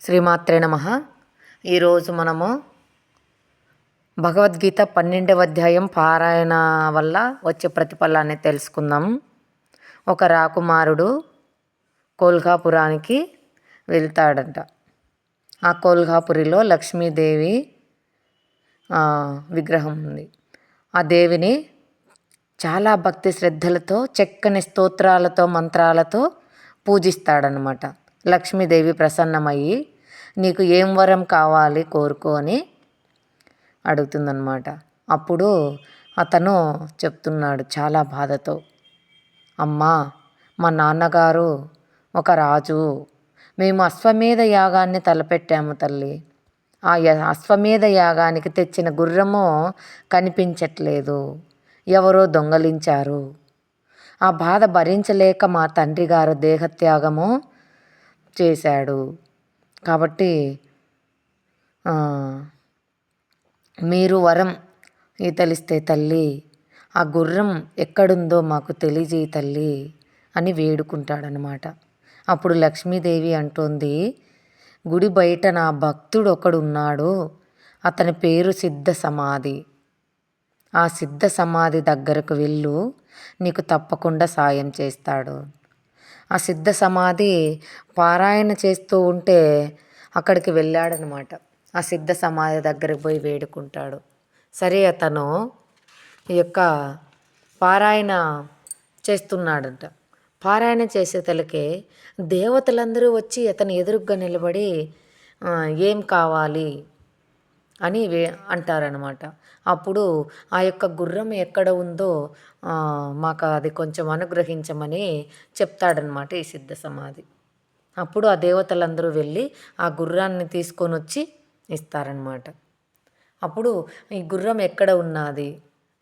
శ్రీమాత్రే నమ. ఈరోజు మనము భగవద్గీత పన్నెండవ అధ్యాయం పారాయణ వల్ల వచ్చే ప్రతిఫలాన్ని తెలుసుకుందాం. ఒక రాకుమారుడు కోల్హాపురానికి వెళ్తాడంట. ఆ కోల్హాపురిలో లక్ష్మీదేవి విగ్రహం ఉంది. ఆ దేవిని చాలా భక్తి శ్రద్ధలతో చక్కని స్తోత్రాలతో మంత్రాలతో పూజిస్తాడనమాట లక్ష్మీదేవి ప్రసన్నమయ్యి నీకు ఏం వరం కావాలి కోరుకొని అడుగుతుందనమాట అడుగుతుందన్నమాట. అప్పుడు అతను చెప్తున్నాడు చాలా బాధతో అమ్మా మా నాన్నగారు ఒక రాజు. మేము అశ్వమేధ యాగాన్ని తలపెట్టాము తల్లి. ఆ అశ్వమేధ యాగానికి తెచ్చిన గుర్రము కనిపించట్లేదు. ఎవరో దొంగలించారు. ఆ బాధ భరించలేక మా తండ్రి గారు దేహత్యాగము చేశాడు. కాబట్టి మీరు వరం ఈతలిస్తే తల్లి ఆ గుర్రం ఎక్కడుందో మాకు తెలియజేయి తల్లి అని వేడుకుంటాడనమాట అప్పుడు లక్ష్మీదేవి అంటోంది గుడి బయట నా భక్తుడు ఒకడు ఉన్నాడు అతని పేరు సిద్ధ సమాధి. ఆ సిద్ధ సమాధి దగ్గరకు వెళ్ళు నీకు తప్పకుండా సాయం చేస్తాడు. ఆ సిద్ధ సమాధి పారాయణ చేస్తూ ఉంటే అక్కడికి వెళ్ళాడనమాట. ఆ సిద్ధ సమాధి దగ్గరికి పోయి వేడుకుంటాడు. సరే అతను ఈ యొక్క పారాయణ చేస్తున్నాడంట. పారాయణ చేసే తలకే దేవతలందరూ వచ్చి అతని ఎదురుగ్గా నిలబడి ఏం కావాలి? అని వే అంటారనమాట అప్పుడు ఆ యొక్క గుర్రం ఎక్కడ ఉందో మాకు అది కొంచెం అనుగ్రహించమని చెప్తాడనమాట ఈ సిద్ధ సమాధి. అప్పుడు ఆ దేవతలందరూ వెళ్ళి ఆ గుర్రాన్ని తీసుకొని వచ్చి ఇస్తారనమాట అప్పుడు ఈ గుర్రం ఎక్కడ ఉన్నది?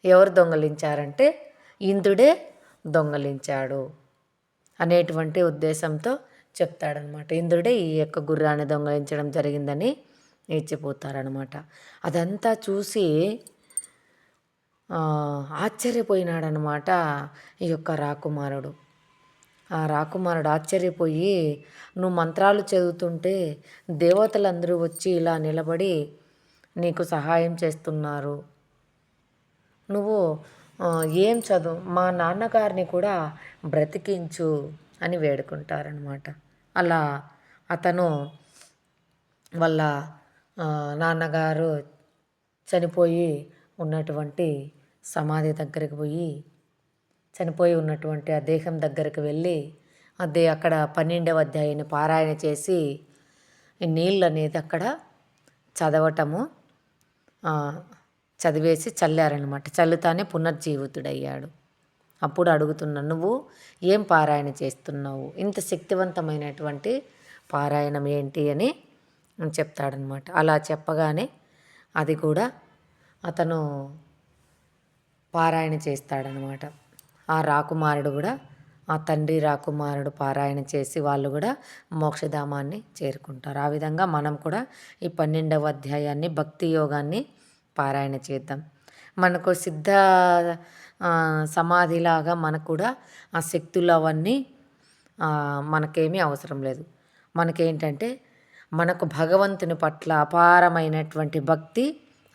ఎవరు దొంగలించారంటే ఇంద్రుడే దొంగలించాడు అనేటువంటి ఉద్దేశంతో చెప్తాడనమాట ఇంద్రుడే ఈ యొక్క గుర్రాన్ని దొంగలించడం జరిగిందని నేర్చిపోతారనమాట. అదంతా చూసి ఆశ్చర్యపోయినాడనమాట ఈ యొక్క రాకుమారుడు. ఆ రాకుమారుడు ఆశ్చర్యపోయి నువ్వు మంత్రాలు చదువుతుంటే దేవతలందరూ వచ్చి ఇలా నిలబడి నీకు సహాయం చేస్తున్నారు. నువ్వు ఏం చదువు మా నాన్నగారిని కూడా బ్రతికించు అని వేడుకుంటారనమాట. అలా అతను వాళ్ళ నాన్నగారు చనిపోయి ఉన్నటువంటి సమాధి దగ్గరికి పోయి చనిపోయి ఉన్నటువంటి ఆ దేహం దగ్గరికి వెళ్ళి అదే అక్కడ పన్నెండవ అధ్యాయాన్ని పారాయణ చేసి నీళ్ళు అనేది అక్కడ చదవటము చదివేసి చల్లారనమాట. చల్లుతానే పునర్జీవితుడయ్యాడు. అప్పుడు అడుగుతున్నా నువ్వు ఏం పారాయణ చేస్తున్నావు? ఇంత శక్తివంతమైనటువంటి పారాయణం ఏంటి? అని అని చెప్తాడనమాట. అలా చెప్పగానే అది కూడా అతను పారాయణ చేస్తాడనమాట. ఆ రాకుమారుడు కూడా ఆ తండ్రి రాకుమారుడు పారాయణ చేసి వాళ్ళు కూడా మోక్షధామాన్ని చేరుకుంటారు. ఆ విధంగా మనం కూడా ఈ పన్నెండవ అధ్యాయాన్ని భక్తి యోగాన్ని పారాయణ చేద్దాం. మనకు సిద్ధ సమాధిలాగా మనకు కూడా ఆ శక్తులు అవన్నీ మనకేమీ అవసరం లేదు. మనకేంటంటే మనకు భగవంతుని పట్ల అపారమైనటువంటి భక్తి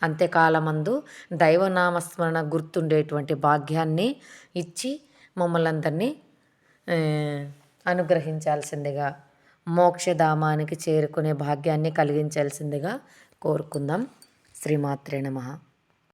అంత్యకాలమందు దైవనామస్మరణ గుర్తుండేటువంటి భాగ్యాన్ని ఇచ్చి మమ్మల్ని అందరినీ అనుగ్రహించాల్సిందిగా మోక్షధామానికి చేరుకునే భాగ్యాన్ని కలిగించాల్సిందిగా కోరుకుందాం. శ్రీమాత్రే నమ.